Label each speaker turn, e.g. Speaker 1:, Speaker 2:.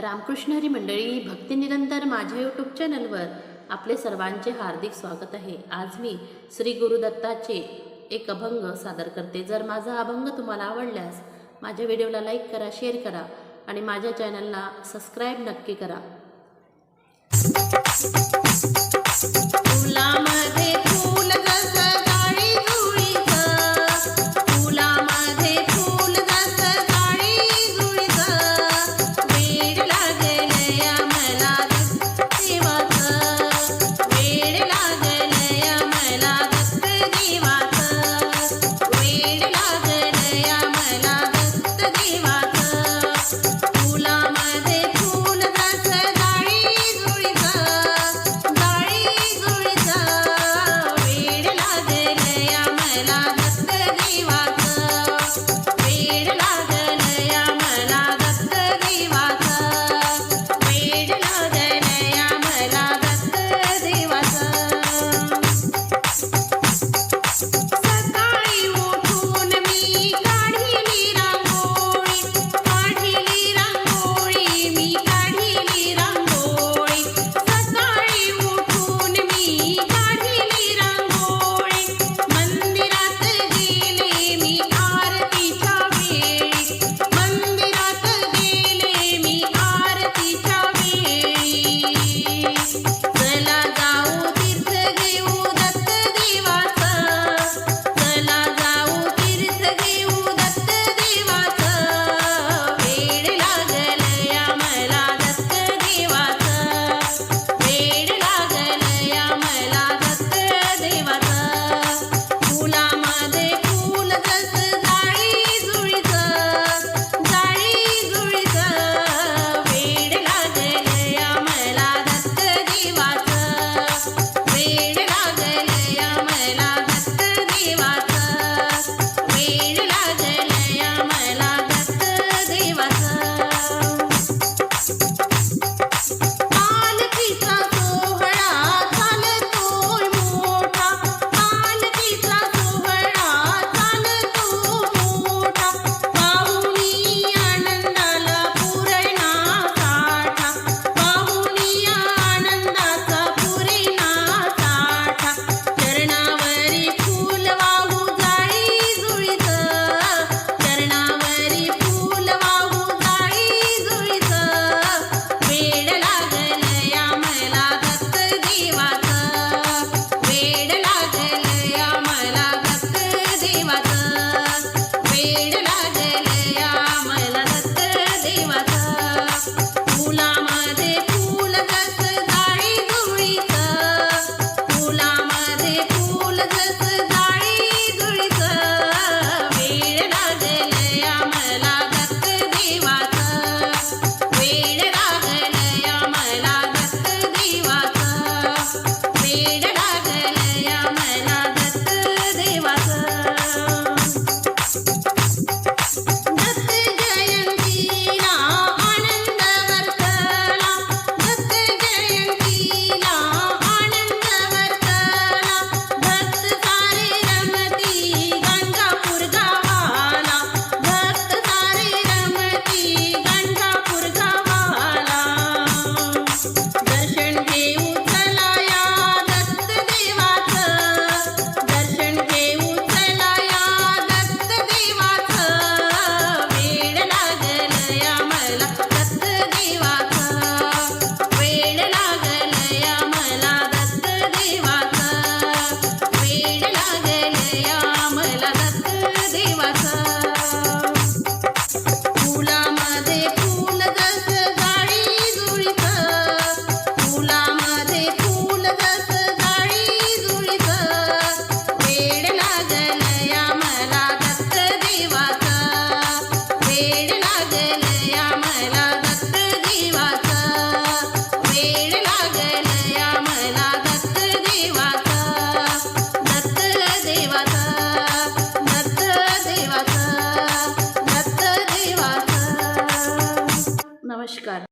Speaker 1: रामकृष्णहरी मंडळी भक्तिनिरंतर माझ्या यूट्यूब चॅनलवर आपले सर्वांचे हार्दिक स्वागत आहे. आज मी श्री गुरुदत्ताचे एक अभंग सादर करते. जर माझा अभंग तुम्हाला आवडल्यास माझ्या व्हिडिओला लाईक करा शेअर करा आणि माझ्या चॅनलला सबस्क्राईब नक्की करा. அடடா नमस्कार